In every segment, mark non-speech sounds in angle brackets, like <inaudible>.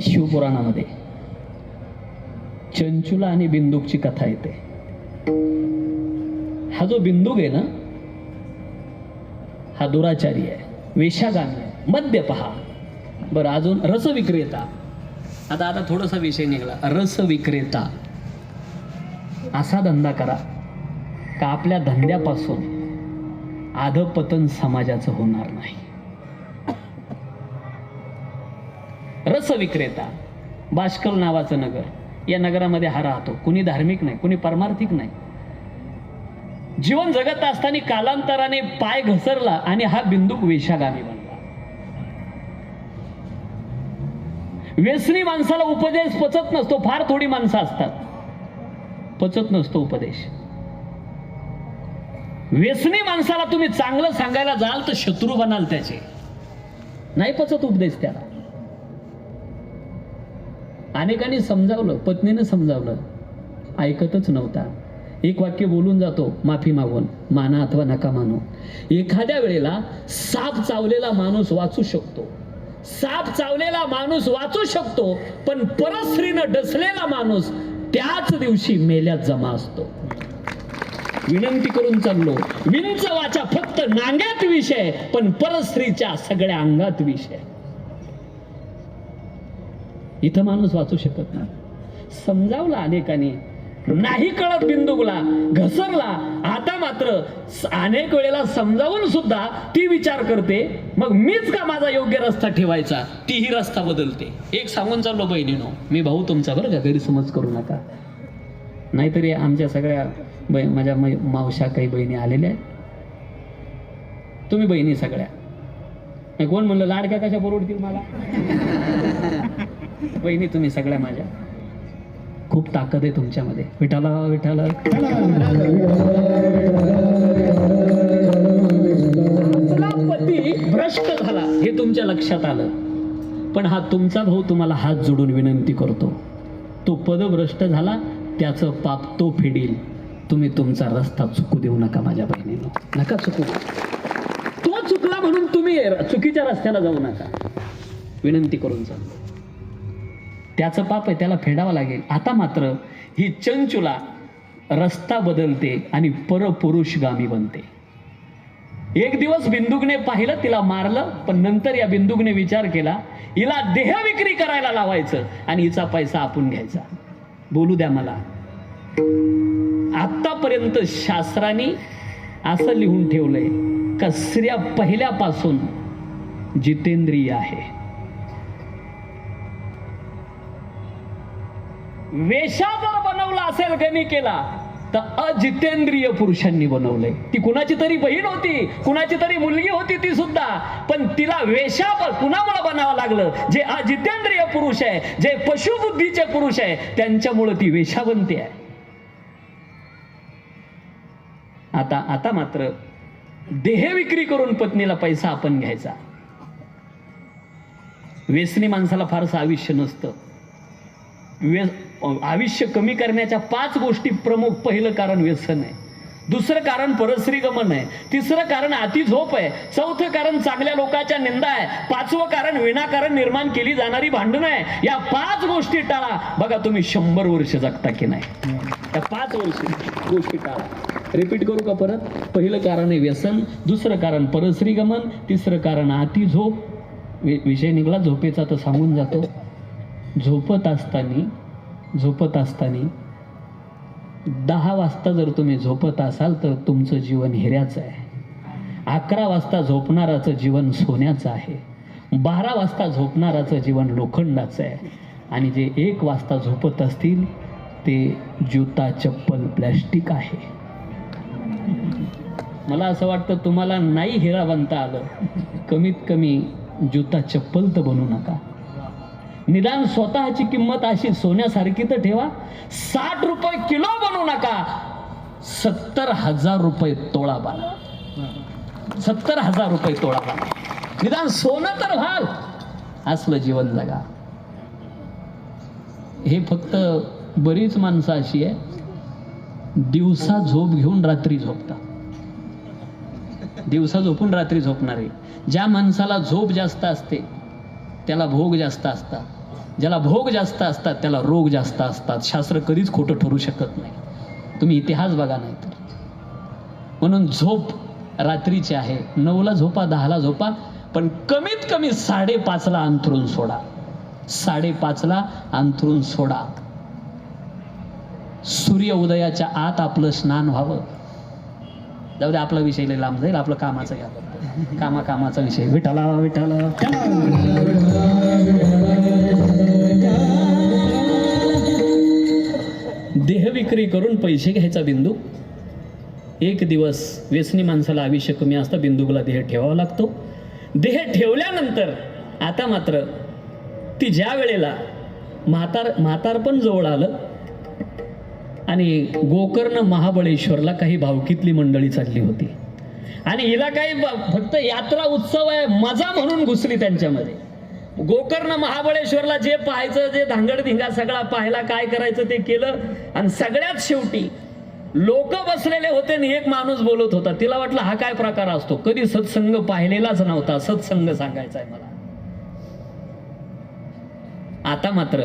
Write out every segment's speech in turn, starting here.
शिवपुराणामध्ये. चंचुला आणि बिंदूकची कथा येते. हा जो बिंदूक आहे ना हा दुराचारी आहे वेशागामी आहे मद्य पहा. बरं अजून रस विक्रेता आता आता थोडासा विषय निघाला. रस विक्रेता असा धंदा करा का आपल्या धंद्यापासून आधपतन समाजाचं होणार नाही. रसविक्रेता बाष्कल नावाचं नगर. या नगरामध्ये हा राहतो. कुणी धार्मिक नाही कुणी परमार्थिक नाही. जीवन जगत असताना कालांतराने पाय घसरला आणि हा बिंदूक वेशागामी बनला. व्यसनी माणसाला उपदेश पचत नसतो फार थोडी माणसं असतात. पचत नसतो उपदेश. व्यसनी माणसाला तुम्ही चांगलं सांगायला जाल तर शत्रू बनाल त्याचे. नाही पचत उपदेश त्याला. अनेकांनी समजावलं पत्नीनं समजावलं. ऐकतच नव्हता. एक वाक्य बोलून जातो माफी मागून माना अथवा नका मानू. एखाद्या वेळेला साप चावलेला माणूस वाचू शकतो. साप चावलेला माणूस वाचू शकतो पण परस्त्रीनं डसलेला माणूस त्याच दिवशी मेल्यात जमा असतो. विनंती करून चाललो. विंच वाचा फक्त नांग्यात विषय पण परस्त्रीच्या सगळ्या अंगात विषय. इथं माणूस वाचू शकत नाही. समजावला अनेकांनी. नाही कळत बिंदुकला घसरला. आता मात्र अनेक वेळेला समजावून सुद्धा ती विचार करते. मग मीच का माझा योग्य रस्ता ठेवायचा? तीही रस्ता बदलते. एक सांगून चाललो बहिणीनो. मी भाऊ तुमचा बरं का? गैरसमज करू नका. नाहीतरी आमच्या सगळ्या बै माझ्या मावशा काही बहिणी आलेल्या आहेत. तुम्ही बहिणी सगळ्या. कोण म्हणलं लाडक्या कशा परवडतील मला? बहिणी तुम्ही सगळ्या माझ्या. खूप ताकद आहे तुमच्यामध्ये. विठाला विठाला. पती भ्रष्ट झाला. हे तुमच्या लक्षात आलं. पण हा तुमचा भाऊ तुम्हाला हात जोडून विनंती करतो. तो पदभ्रष्ट झाला त्याचं पाप तो फेडील. तुम्ही तुमचा रस्ता चुकू देऊ नका माझ्या बहिणीनं. नका चुकू. तो चुकला म्हणून तुम्ही चुकीच्या रस्त्याला जाऊ नका. विनंती करून चाललो त्याचं पाप आहे त्याला फेडावं लागेल. आता मात्र ही चंचुला रस्ता बदलते आणि परपुरुषगामी बनते. एक दिवस बिंदुकने पाहिलं तिला मारलं पण नंतर या बिंदुकने विचार केला हिला देह विक्री करायला लावायचं आणि हिचा पैसा आपण घ्यायचा. बोलू द्या मला. आतापर्यंत शास्त्राने असं लिहून ठेवलंय कसऱ्या पहिल्यापासून जितेंद्रिय आहे. वेशा जर बनवला असेल कमी केला तर अजितेंद्रिय पुरुषांनी बनवलंय. ती कुणाची तरी बहीण होती कुणाची तरी मुलगी होती ती सुद्धा. पण तिला वेशा कुणामुळे बनावं लागलं? जे अजितेंद्रिय पुरुष आहे जे पशुबुद्धीचे पुरुष आहे त्यांच्यामुळे ती वेशा बनते आहे. आता आता मात्र देह विक्री करून पत्नीला पैसा आपण घ्यायचा. व्यसनी माणसाला फारसं आयुष्य नसतं. व्य आयुष्य कमी करण्याच्या पाच गोष्टी प्रमुख. पहिलं कारण व्यसन आहे. दुसरं कारण परश्रीगमन आहे. तिसरं कारण अति झोप आहे. चौथं कारण चांगल्या लोकांच्या निंदा आहे. पाचवं कारण विनाकारण निर्माण केली जाणारी भांडणं आहे. या पाच गोष्टी टाळा. बघा तुम्ही शंभर वर्ष जगता की नाही. या पाच वर्ष गोष्टी टाळा. रिपीट करू का परत? पहिलं कारण आहे व्यसन. दुसरं कारण परश्रीगमन तिसरं कारण अति झोप वि- विषय निघाला. झोपेचा तर सांगून जातो. झोपत असताना झोपत असताना दहा वाजता जर तुम्ही झोपत असाल तर तुमचं जीवन हिऱ्याचं आहे. अकरा वाजता झोपणाराचं जीवन सोन्याचं आहे. बारा वाजता झोपणाराचं जीवन लोखंडाचं आहे. आणि जे एक वाजता झोपत असतील ते जुता चप्पल प्लॅस्टिक आहे. मला असं वाटतं तुम्हाला नाही हिरा बनता आलं. कमीत कमी जुता चप्पल तर बनू नका. निदान स्वतःची किंमत अशी सोन्यासारखी तर ठेवा. साठ रुपये किलो बनवू नका. सत्तर हजार रुपये तोळा बांधा सत्तर हजार रुपये तोळा बांधा निदान सोनं तर व्हाल. असलं जीवन जगा. हे फक्त बरीच माणसं अशी आहे. दिवसा झोप घेऊन रात्री झोपतात दिवसा झोपून रात्री झोपणारे. ज्या माणसाला झोप जास्त असते त्याला भोग जास्त असतात. ज्याला भोग जास्त असतात त्याला रोग जास्त असतात. शास्त्र कधीच खोटं ठरू शकत नाही. तुम्ही इतिहास बघा नाही तर. म्हणून झोप रात्रीची आहे. नऊला झोपा दहाला झोपा पण कमीत कमी साडेपाचला अंथरून सोडा. साडेपाचला अंथरून सोडा. सूर्य उदयाच्या आत आपलं स्नान व्हावं. जाऊ दे आपला विषय लांब जाईल आपलं कामाचं घ्यावं कामा कामाचा विषय. विठाला विठाला देह विक्री करून पैसे घ्यायचा बिंदू. एक दिवस व्यसनी माणसाला आयुष्य कमी असतं बिंदूला देह ठेवावा लागतो. देह ठेवल्यानंतर आता मात्र ती ज्या वेळेला म्हातार म्हातारपण जवळ आलं आणि गोकर्ण महाबळेश्वरला काही भावकीतली मंडळी चालली होती. आणि हिला काही फक्त यात्रा उत्सव आहे मजा म्हणून घुसली त्यांच्यामध्ये. गोकर्ण महाबळेश्वरला जे पाहायचं जे धांगडधिंगा सगळा पाहायला काय करायचं ते केलं आणि सगळ्यात शेवटी लोक बसलेले होते आणि एक माणूस बोलत होता. तिला वाटलं हा काय प्रकार असतो? कधी सत्संग पाहिलेलाच नव्हता. सत्संग सांगायचा आहे मला. आता मात्र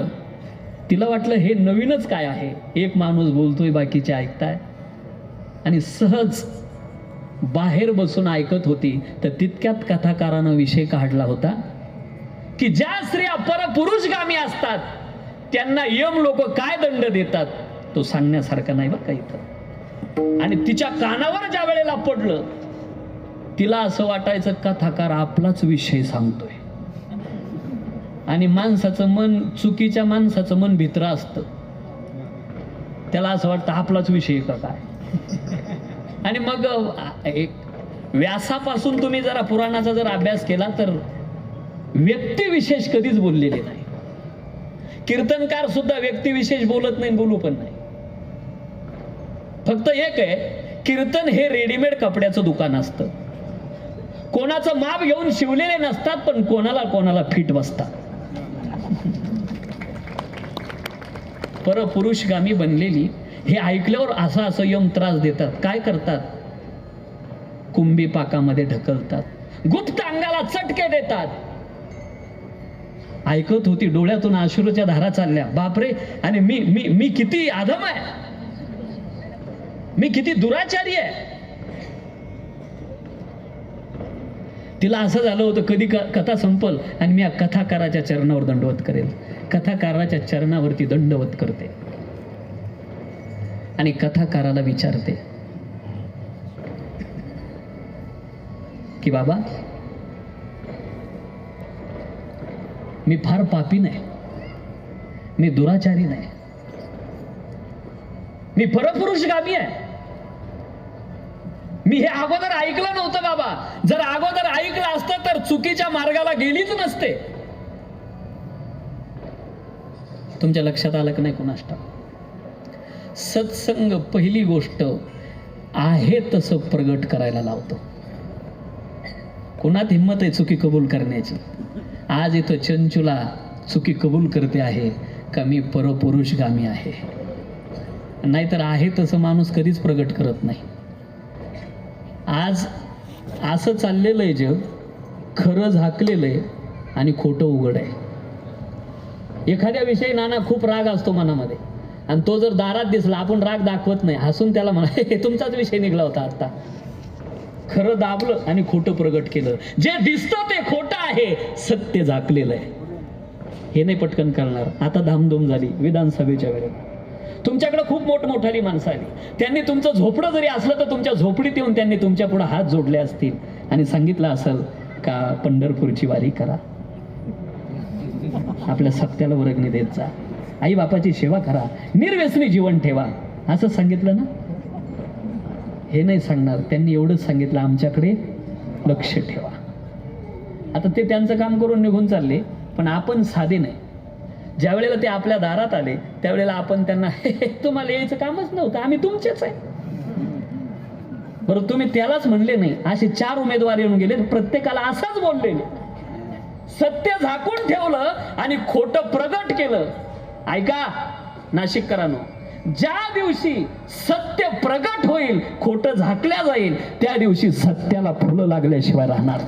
तिला वाटलं हे नवीनच काय आहे? एक माणूस बोलतोय बाकीचे ऐकताय. आणि सहज बाहेर बसून ऐकत होती तर तितक्यात कथाकारानं विषय काढला होता की ज्या स्त्रिया परपुरुषगामी असतात त्यांना यम लोक काय दंड देतात तो सांगण्यासारखा नाही बरं का इथं. आणि तिच्या कानावर ज्या वेळेला पडलं तिला असं वाटायचं कथाकार आपलाच विषय सांगतोय. आणि माणसाचं मन चुकीच्या माणसाचं मन भित्र असतं. त्याला असं वाटतं आपलाच विषय का काय? आणि मग एक व्यासापासून तुम्ही जरा पुराणाचा जर अभ्यास केला तर व्यक्तिविशेष कधीच बोललेले नाही. कीर्तनकार सुद्धा व्यक्तिविशेष बोलत नाही बोलू पण नाही. फक्त एक आहे कीर्तन हे रेडीमेड कपड्याचं दुकान असतं. कोणाचं माप घेऊन शिवलेले नसतात पण कोणाला कोणाला फिट बसतात. <laughs> परपुरुषगामी बनलेली हे ऐकल्यावर असा असं यम त्रास देतात. काय करतात? कुंभी पाकामध्ये ढकलतात. गुप्त अंगाला चटके देतात. ऐकत होती डोळ्यातून आश्रूच्या धारा चालल्या. बापरे आणि मी मी मी किती आधम आहे? मी किती दुराचारी आहे? तिला असं झालं होतं कधी क- कथा संपल आणि मी या कथाकाराच्या चरणावर दंडवत करेल. कथाकाराच्या चरणावरती दंडवत करते. आणि कथाकाराला विचारते की बाबा मी फार पापी नाही मी दुराचारी नाही मी परपुरुष गामी आहे. मी हे अगोदर ऐकलं नव्हतं बाबा. जर अगोदर ऐकलं असतं तर चुकीच्या मार्गाला गेलीच नसते. तुमच्या लक्षात आलं की नाही कुणाष्ट सत्संग पहिली गोष्ट आहे तसं प्रगट करायला लावतो. कुणात हिंमत आहे चुकी कबूल करण्याची? आज इथं चंचुला चुकी कबूल करते आहे का मी परपुरुषगामी आहे? नाहीतर आहे तसं माणूस कधीच प्रगट करत नाही. आज असं चाललेलं आहे जग खरं झाकलेलं आहे आणि खोटं उघड आहे. एखाद्या विषयी नाना खूप राग असतो मनामध्ये. आणि तो जर दारात दिसला आपण राग दाखवत नाही. हसून त्याला म्हणा हे तुमचाच विषय निघला होता आता खरं दाबलं आणि खोटं प्रगट केलं. जे दिसतं ते खोटं आहे सत्य झाकलेलं आहे. हे नाही पटकन करणार आता धामधूम झाली विधानसभेच्या वेळेला. तुमच्याकडे खूप मोठमोठाली माणसं आली. त्यांनी तुमचं झोपडं जरी असलं तर तुमच्या झोपडीत येऊन त्यांनी तुमच्यापुढे हात जोडले असतील. आणि सांगितलं असेल का पंढरपूरची वारी करा. आपल्या सत्याला वर्गणी देत जा. आई बापाची सेवा करा. निर्व्यसनी जीवन ठेवा. असं सांगितलं ना? हे नाही सांगणार. त्यांनी एवढंच सांगितलं. आमच्याकडे लक्ष ठेवा. आता ते त्यांचं काम करून निघून चालले पण आपण साधे नाही. ज्या वेळेला ते आपल्या दारात आले त्यावेळेला आपण त्यांना तुम्हाला यायचं कामच नव्हतं. आम्ही तुमचेच आहे. बरं तुम्ही त्यालाच म्हणले नाही. असे चार उमेदवार येऊन गेले प्रत्येकाला असाच बोललेले. सत्य झाकून ठेवलं आणि खोटं प्रगट केलं. ऐका नाशिककरांनो ज्या दिवशी सत्य प्रगट होईल खोटं झाकल्या जाईल त्या दिवशी सत्याला फुलं लागल्याशिवाय राहणार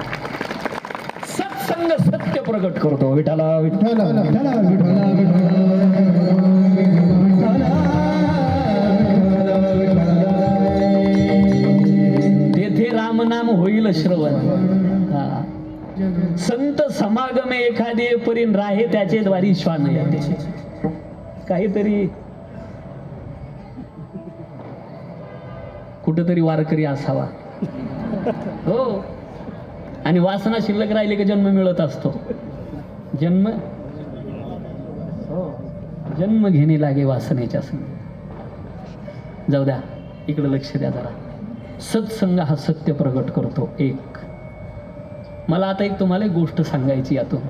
सत्संग सत्य प्रगट करतो. विठाला विठ्ठल तेथे रामनाम होईल श्रवण. संत समागमे एखादे परीन राहे त्याचे द्वारी श्वान येते. काहीतरी कुठंतरी वारकरी असावा. हो. आणि वासना शिल्लक राहिली की जन्म मिळत असतो. जन्म? हो. जन्म घेणे लागे वासनेच्या संग. जाऊ द्या इकडे लक्ष द्या जरा. सत्संग हा सत्य प्रगट करतो एक. मला आता एक तुम्हाला एक गोष्ट सांगायची यातून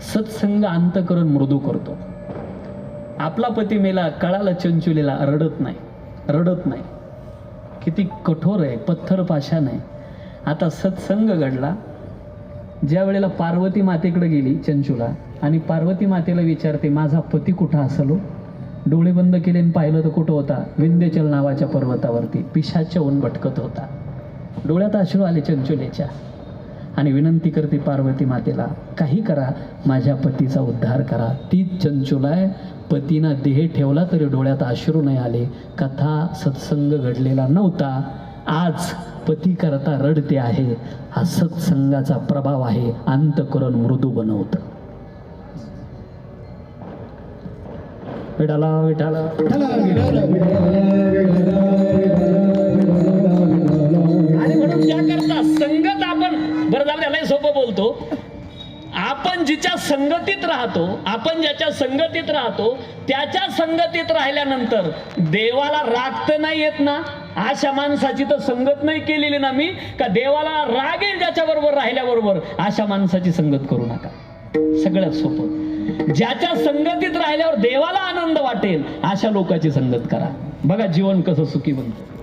सत्संग अंतकरण मृदू करतो. आपला पती मेला कळाला चंचुलीला रडत नाही रडत नाही. किती कठोर आहे पत्थर पाषाण आहे. आता सत्संग घडला. ज्या वेळेला पार्वती मातेकडे गेली चंचुला आणि पार्वती मातेला विचारते माझा पती कुठं असलो? डोळे बंद केले आणि पाहिलं तर कुठं होता? विंध्यचल नावाच्या पर्वतावरती पिशाच्या ऊन भटकत होता. डोळ्यात अश्रू आले चंचुलेच्या. आणि विनंती करते पार्वती मातेला काही करा माझ्या पतीचा उद्धार करा. तीच चंचुलाय पतीनं देह ठेवला तरी डोळ्यात अश्रू नाही आले. कथा सत्संग घडलेला नव्हता. आज पती करता रडते आहे. हा सत्संगाचा प्रभाव आहे. अंतकरण मृदू बनवतं. विठाला विठाला आणि म्हणून त्याकरता संगत आपण बरं झालं त्याला सोपं बोलतो. आपण जिच्या संगतीत राहतो आपण ज्याच्या संगतीत राहतो त्याच्या संगतीत राहिल्यानंतर देवाला राग तर नाही येत ना? अशा माणसाची तर संगत नाही केलेली ना मी का देवाला राग येईल ज्याच्या बरोबर राहिल्याबरोबर अशा माणसाची संगत करू नका. सगळ्यात सोपं. ज्याच्या संगतीत राहिल्यावर देवाला आनंद वाटेल अशा लोकांची संगत करा. बघा जीवन कसं सुखी बनतं.